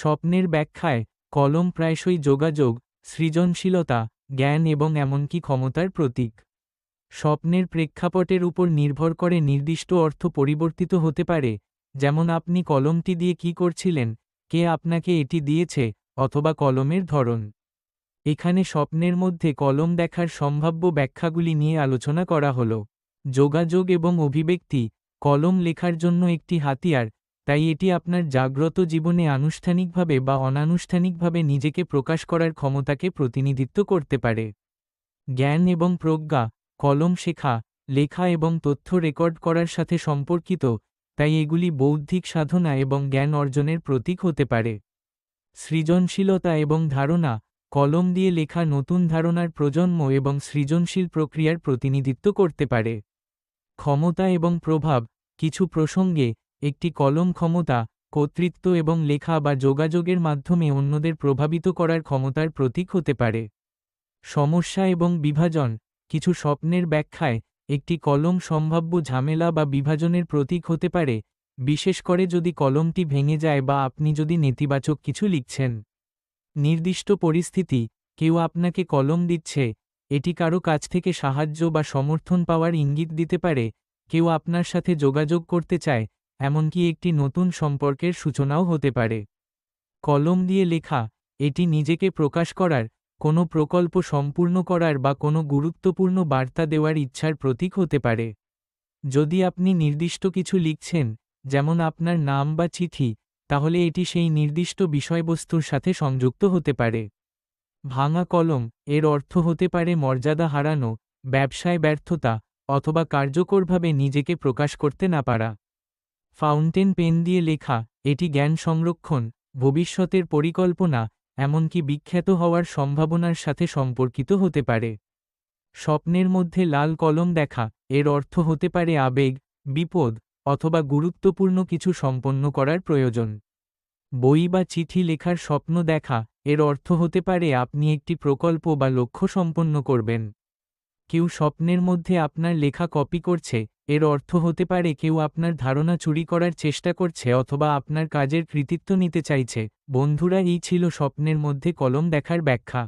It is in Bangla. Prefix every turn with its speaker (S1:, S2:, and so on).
S1: স্বপ্নের ব্যাখ্যায়, কলম প্রায়শই যোগাযোগ, সৃজনশীলতা, জ্ঞান এবং এমনকি ক্ষমতার প্রতীক। স্বপ্নের প্রেক্ষাপটের উপর নির্ভর করে নির্দিষ্ট অর্থ পরিবর্তিত হতে পারে, যেমন আপনি কলমটি দিয়ে কি করছিলেন, কে আপনাকে এটি দিয়েছে, অথবা কলমের ধরন। এখানে স্বপ্নের মধ্যে কলম দেখার সম্ভাব্য ব্যাখ্যাগুলি নিয়ে আলোচনা করা হল। যোগাযোগ এবং অভিব্যক্তি, কলম লেখার জন্য একটি হাতিয়ার তাই এটি আপনার জাগ্রত জীবনে আনুষ্ঠানিকভাবে বা অনানুষ্ঠানিকভাবে নিজেকে প্রকাশ করার ক্ষমতাকে প্রতিনিধিত্ব করতে পারে। জ্ঞান এবং প্রজ্ঞা, কলম শেখা, লেখা এবং তথ্য রেকর্ড করার সাথে সম্পর্কিত, তাই এগুলি বৌদ্ধিক সাধনা এবং জ্ঞান অর্জনের প্রতীক হতে পারে। সৃজনশীলতা এবং ধারণা, কলম দিয়ে লেখা নতুন ধারণার প্রজন্ম এবং সৃজনশীল প্রক্রিয়ার প্রতিনিধিত্ব করতে পারে। ক্ষমতা এবং প্রভাব, কিছু প্রসঙ্গে একটি কলম ক্ষমতা, কর্তৃত্ব এবং লেখা বা যোগাযোগের মাধ্যমে অন্যদের প্রভাবিত করার ক্ষমতার প্রতীক হতে পারে। সমস্যা এবং বিভাজন, কিছু স্বপ্নের ব্যাখ্যায়, একটি কলম সম্ভাব্য ঝামেলা বা বিভাজনের প্রতীক হতে পারে, বিশেষ করে যদি কলমটি ভেঙে যায় বা আপনি যদি নেতিবাচক কিছু লিখছেন। নির্দিষ্ট পরিস্থিতি, কেউ আপনাকে কলম দিচ্ছে, এটি কারও কাছ থেকে সাহায্য বা সমর্থন পাওয়ার ইঙ্গিত দিতে পারে, কেউ আপনার সাথে যোগাযোগ করতে চায় এমনকি একটি নতুন সম্পর্কের সূচনাও হতে পারে। কলম দিয়ে লেখা, এটি নিজেকে প্রকাশ করার, কোনো প্রকল্প সম্পূর্ণ করার বা কোনো গুরুত্বপূর্ণ বার্তা দেওয়ার ইচ্ছার প্রতীক হতে পারে। যদি আপনি নির্দিষ্ট কিছু লিখছেন, যেমন আপনার নাম বা চিঠি, তাহলে এটি সেই নির্দিষ্ট বিষয়বস্তুর সাথে সংযুক্ত হতে পারে। ভাঙা কলম, এর অর্থ হতে পারে মর্যাদা হারানো, ব্যবসায় ব্যর্থতা, অথবা কার্যকরভাবে নিজেকে প্রকাশ করতে না পারা। ফাউন্টেন পেন দিয়ে লেখা, এটি জ্ঞান সংরক্ষণ, ভবিষ্যতের পরিকল্পনা, এমনকি বিখ্যাত হওয়ার সম্ভাবনার সাথে সম্পর্কিত হতে পারে। স্বপ্নের মধ্যে লাল কলম দেখা, এর অর্থ হতে পারে আবেগ, বিপদ, অথবা গুরুত্বপূর্ণ কিছু সম্পন্ন করার প্রয়োজন। বই বা চিঠি লেখার স্বপ্ন দেখা, এর অর্থ হতে পারে আপনি একটি প্রকল্প বা লক্ষ্য সম্পন্ন করবেন। কেউ স্বপ্নের মধ্যে আপনার লেখা কপি করছে এর অর্থ হতে পারে কেউ আপনার ধারণা চুরি করার চেষ্টা করছে অথবা আপনার কাজের কৃতিত্ব নিতে চাইছে। বন্ধুরা, এই ছিল স্বপ্নের মধ্যে কলম দেখার ব্যাখ্যা।